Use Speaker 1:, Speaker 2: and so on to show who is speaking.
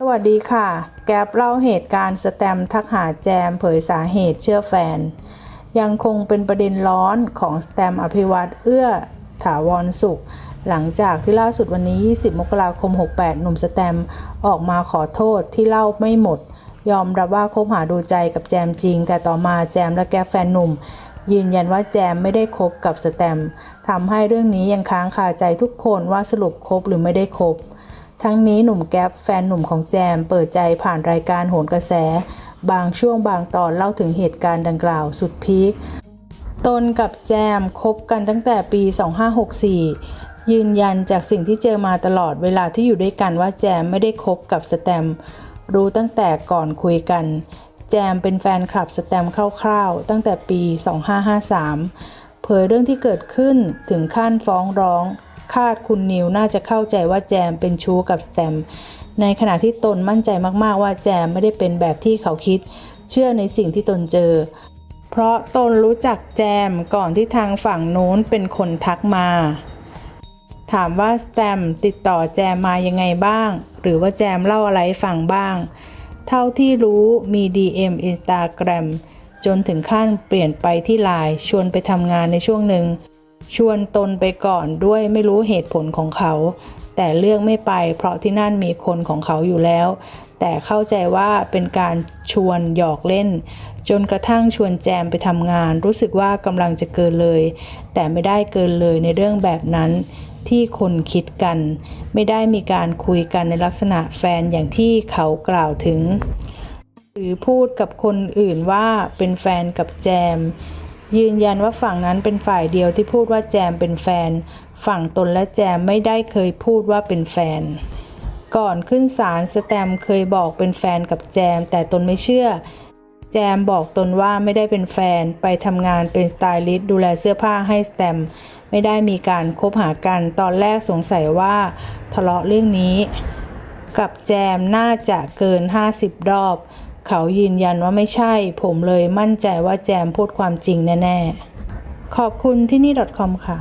Speaker 1: สวัสดีค่ะ แก๊ปเล่าเหตุการณ์สแตมทักหาแจมเผยสาเหตุเชื่อแฟน ยังคงเป็นประเด็นร้อนของสแตมอภิวัตเอื้อถาวรสุข หลังจากที่ล่าสุดวันนี้ 20 มกราคม 68 หนุ่มสแตมออกมาขอโทษที่เล่าไม่หมด ยอมรับว่าคบหาดูใจกับแจมจริง แต่ต่อมาแจมและแก๊ปแฟนหนุ่ม ยืนยันว่าแจมไม่ได้คบกับสแตมทำให้เรื่องนี้ยังค้างคาใจทุกคนว่าสรุปคบหรือไม่ได้คบ ทั้งนี้หนุ่มแก๊ปแฟนหนุ่มของแจม เปิดใจผ่านรายการโหนกระแส บางช่วงบางตอนเล่าถึงเหตุการณ์ดังกล่าวสุดพีคตนกับแจมคบกันตั้งแต่ปี 2564 ยืนยันจากสิ่งที่เจอมาตลอดเวลาที่อยู่ด้วยกันว่าแจมไม่ได้คบกับสแตม รู้ตั้งแต่ก่อนคุยกัน แจมเป็นแฟนคลับสแตมคร่าวๆ ตั้งแต่ปี 2553 เผยเรื่องที่เกิดขึ้นถึงขั้นฟ้องร้อง คาดคุณนิวน่าจะเข้าใจว่าแจมเป็นชู้กับสแตม์ในขณะที่ตนมั่นใจมากๆว่าแจมไม่ได้เป็นแบบที่เขาคิด เชื่อในสิ่งที่ตนเจอ เพราะตนรู้จักแจมก่อนที่ทางฝั่งนู้นเป็นคนทักมา ถามว่าสแตม์ติดต่อแจมมายังไงบ้าง หรือว่าแจมเล่าอะไรฟังบ้าง เท่าที่รู้มี DM Instagram จนถึงขั้นเปลี่ยนไปที่ไลน์ชวนไปทำงานในช่วงหนึ่ง ชวนตนไปก่อนด้วยไม่รู้เหตุผลของเขา แต่เลือกไม่ไปเพราะที่นั่นมีคนของเขาอยู่แล้ว แต่เข้าใจว่าเป็นการชวนหยอกเล่น จนกระทั่งชวนแจมไปทำงาน รู้สึกว่ากำลังจะเกินเลย แต่ไม่ได้เกินเลยในเรื่องแบบนั้นที่คนคิดกัน ไม่ได้มีการคุยกันในลักษณะแฟนอย่างที่เขากล่าวถึง หรือพูดกับคนอื่นว่าเป็นแฟนกับแจม ยืนยันว่าฝั่งนั้นเป็นฝ่ายเดียวที่พูดว่าแจมเป็นแฟน ฝั่งตนและแจมไม่ได้เคยพูดว่าเป็นแฟน ก่อนขึ้นศาลสแตมเคยบอกเป็นแฟนกับแจม แต่ตนไม่เชื่อ แจมบอกตนว่าไม่ได้เป็นแฟน ไปทำงานเป็นสไตลิสต์ดูแลเสื้อผ้าให้สแตม ไม่ได้มีการคบหากัน ตอนแรกสงสัยว่า ทะเลาะเรื่องนี้ กับแจมน่าจะเกิน 50 รอบ เขายืนยันว่าไม่ใช่ ผมเลยมั่นใจว่าแจมพูดความจริงแน่ ๆ ขอบคุณที่นี่ .com ค่ะ